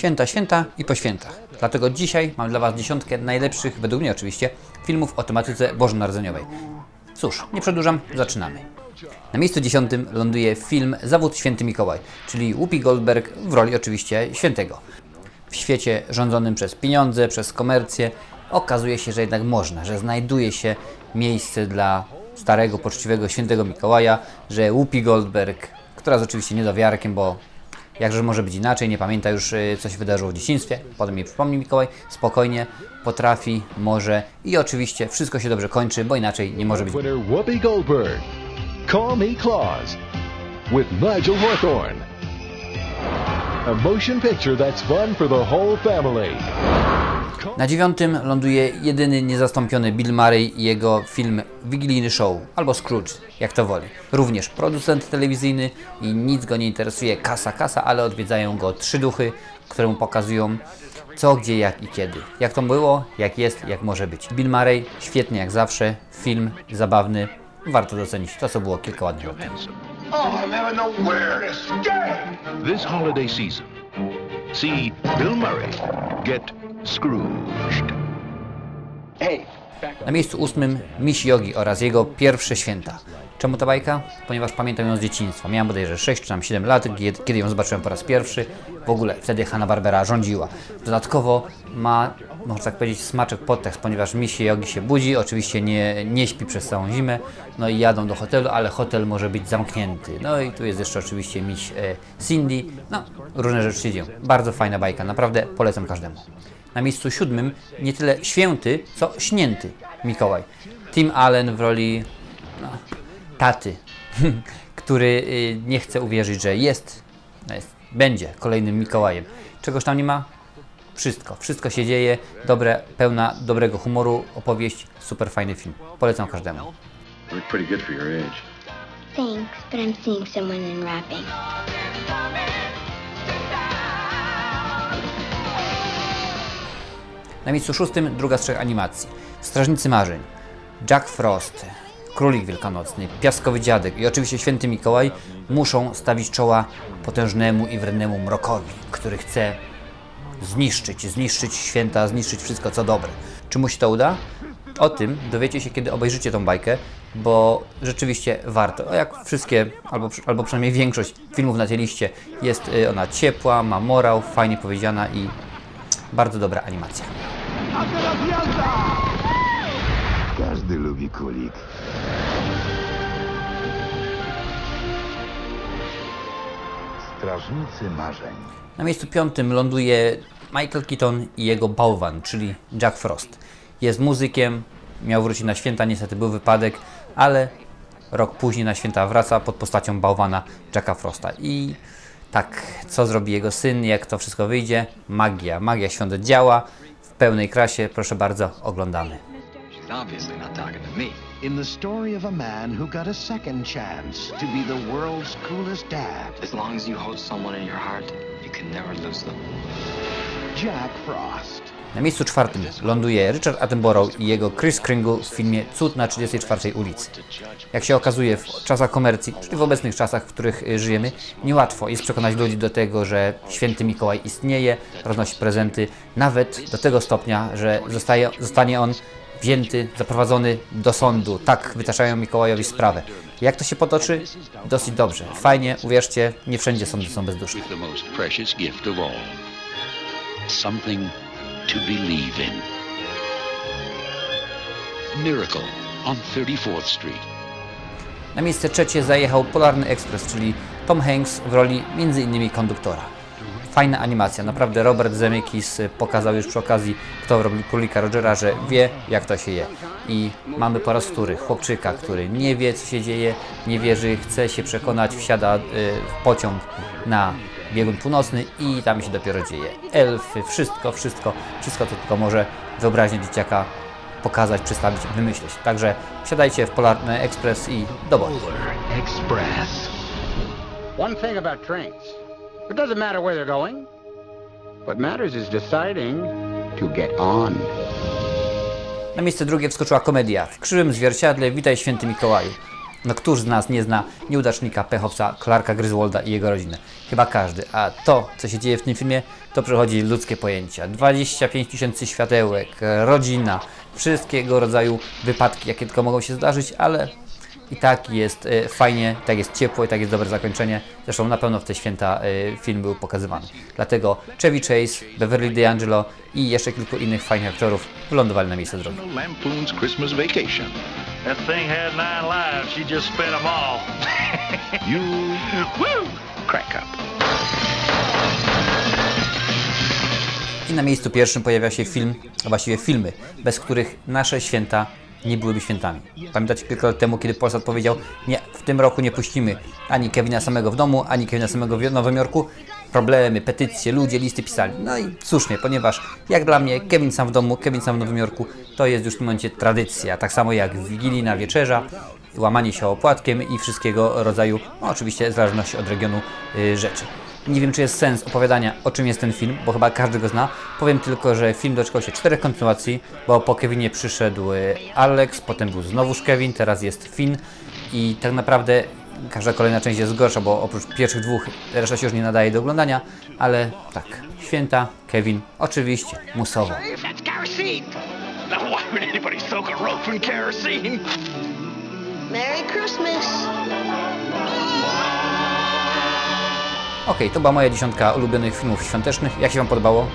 Święta, święta i po świętach. Dlatego dzisiaj mam dla Was dziesiątkę najlepszych, według mnie oczywiście, filmów o tematyce bożonarodzeniowej. Cóż, nie przedłużam, zaczynamy. Na miejscu dziesiątym ląduje film Zawód Święty Mikołaj, czyli Whoopi Goldberg w roli oczywiście świętego. W świecie rządzonym przez pieniądze, przez komercję okazuje się, że jednak można, że znajduje się miejsce dla starego, poczciwego świętego Mikołaja, że Whoopi Goldberg, która jest oczywiście niedowiarkiem, bo jakże może być inaczej, nie pamięta już y, co się wydarzyło w dzieciństwie, potem jej przypomni Mikołaj, spokojnie, potrafi, może i oczywiście wszystko się dobrze kończy, bo inaczej nie może być. Whoopi Goldberg. Call Me Claus with Nigel Hawthorne. A motion picture that's fun for the whole family. Na dziewiątym ląduje jedyny niezastąpiony Bill Murray i jego film Wigilijny Show, albo Scrooge, jak to woli. Również producent telewizyjny i nic go nie interesuje kasa, kasa, ale odwiedzają go trzy duchy, które mu pokazują co, gdzie, jak i kiedy. Jak to było, jak jest, jak może być. Bill Murray, świetnie jak zawsze, film zabawny, warto docenić to, co było kilka ładnych lat temu. Oh. This holiday season, see Bill Murray get Scrooged. Hey, Na miejscu ósmym Miss Yogi oraz jego pierwsze święta. Czemu ta bajka? Ponieważ pamiętam ją z dzieciństwa. Miałem bodajże 6 czy tam 7 lat, kiedy- ją zobaczyłem po raz pierwszy. W ogóle wtedy Hanna-Barbera rządziła. Dodatkowo ma, można tak powiedzieć, smaczek podtekst, ponieważ Miss Yogi się budzi, oczywiście nie, nie śpi przez całą zimę, no i jadą do hotelu, ale hotel może być zamknięty. No i tu jest jeszcze oczywiście Miss e, Cindy. No, różne rzeczy się dzieją. Bardzo fajna bajka, naprawdę polecam każdemu. Na miejscu siódmym nie tyle święty, co śnięty Mikołaj. Tim Allen w roli no, taty, który y, nie chce uwierzyć, że jest, no jest, będzie kolejnym Mikołajem. Czegoś tam nie ma? Wszystko. Wszystko się dzieje. Dobre, pełna dobrego humoru, opowieść, super fajny film. Polecam każdemu. Thanks, but I'm seeing someone in wrapping. Na miejscu szóstym druga z trzech animacji. Strażnicy Marzeń. Jack Frost, Królik Wielkanocny, Piaskowy Dziadek i oczywiście Święty Mikołaj muszą stawić czoła potężnemu i wrednemu mrokowi, który chce zniszczyć, zniszczyć święta, zniszczyć wszystko co dobre. Czy mu się to uda? O tym dowiecie się, kiedy obejrzycie tą bajkę, bo rzeczywiście warto. Jak wszystkie, albo, albo przynajmniej większość filmów na tej liście, jest y, ona ciepła, ma morał, fajnie powiedziana i bardzo dobra animacja. Każdy lubi kulik. Strażnicy marzeń. Na miejscu piątym ląduje Michael Keaton i jego bałwan, czyli Jack Frost. Jest muzykiem, miał wrócić na święta, niestety był wypadek, ale rok później na święta wraca pod postacią bałwana Jacka Frosta. I tak, co zrobi jego syn, jak to wszystko wyjdzie? Magia, magia świąt działa w pełnej krasie. Proszę bardzo, oglądamy. She's obviously not talking to me. in the story of a man who got a second chance to be the world's coolest dad, As long as you hold someone in your heart, you can never lose them. Jack Frost. Na miejscu czwartym ląduje Richard Attenborough i jego Chris Kringle w filmie Cud na 34 ulicy. Jak się okazuje w czasach komercji, czyli w obecnych czasach, w których y, żyjemy, niełatwo jest przekonać ludzi do tego, że święty Mikołaj istnieje, roznosi prezenty, nawet do tego stopnia, że zostaje, zostanie on wzięty, zaprowadzony do sądu. Tak wytaczają Mikołajowi sprawę. Jak to się potoczy? Dosyć dobrze. Fajnie, uwierzcie, nie wszędzie sądy są bezduszne. To believe in. Miracle on 34th Street. Na miejsce trzecie zajechał Polarny Express, czyli Tom Hanks w roli m.in. konduktora. Fajna animacja, naprawdę Robert Zemeckis pokazał już przy okazji, kto robił Królika Rogera, że wie jak to się je. I mamy po raz wtóry chłopczyka, który nie wie co się dzieje, nie wierzy, chce się przekonać, wsiada y, w pociąg na biegun północny i tam się dopiero dzieje. Elfy, wszystko, wszystko, wszystko to tylko może wyobraźnia dzieciaka pokazać, przedstawić, wymyślić. Także wsiadajcie w Polarny Express i do boju. Express. One thing about trains. It doesn't matter where they're going. What matters is deciding to get on. Na miejsce drugie wskoczyła komedia. W krzywym zwierciadle Witaj Święty Mikołaju. No któż z nas nie zna nieudacznika, pechowca Clarka Griswolda i jego rodziny? Chyba każdy. A to, co się dzieje w tym filmie, to przechodzi ludzkie pojęcia. 25 tysięcy światełek, rodzina, wszystkiego rodzaju wypadki, jakie tylko mogą się zdarzyć, ale i tak jest e, fajnie, tak jest ciepło i tak jest dobre zakończenie. Zresztą na pewno w te święta e, film był pokazywany. Dlatego Chevy Chase, Beverly D'Angelo i jeszcze kilku innych fajnych aktorów wylądowali na miejscu drogi. Lampoon's Christmas Vacation. That thing had nine lives. She just spent them all. You woo, crack up. I na miejscu pierwszym pojawia się film, a właściwie filmy, bez których nasze święta nie byłyby świętami. Pamiętacie kilka lat temu, kiedy Polsat powiedział, nie, w tym roku nie puścimy ani Kevina samego w domu, ani Kevina samego w Nowym Jorku. Problemy, petycje, ludzie, listy pisali. No i słusznie, ponieważ jak dla mnie Kevin sam w domu, Kevin sam w Nowym Jorku to jest już w tym momencie tradycja. Tak samo jak wigilijna wieczerza, łamanie się opłatkiem i wszystkiego rodzaju, no oczywiście w zależności od regionu y, rzeczy. Nie wiem, czy jest sens opowiadania, o czym jest ten film, bo chyba każdy go zna. Powiem tylko, że film doczekał się czterech kontynuacji, bo po Kevinie przyszedł y, Alex, potem był znowuż Kevin, teraz jest Finn i tak naprawdę każda kolejna część jest gorsza, bo oprócz pierwszych dwóch reszta się już nie nadaje do oglądania, ale tak, święta, Kevin, oczywiście, musowo. That's kerosene! Okej, to była moja dziesiątka ulubionych filmów świątecznych. Jak się Wam podobało?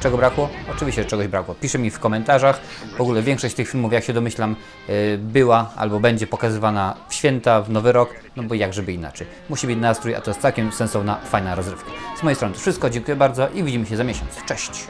Czego brakło? Oczywiście, czegoś brakło. Pisze mi w komentarzach. W ogóle większość tych filmów, jak się domyślam, yy, była albo będzie pokazywana w święta, w Nowy Rok, no bo jak inaczej. Musi być nastrój, a to jest całkiem sensowna, fajna rozrywka. Z mojej strony to wszystko, dziękuję bardzo i widzimy się za miesiąc. Cześć!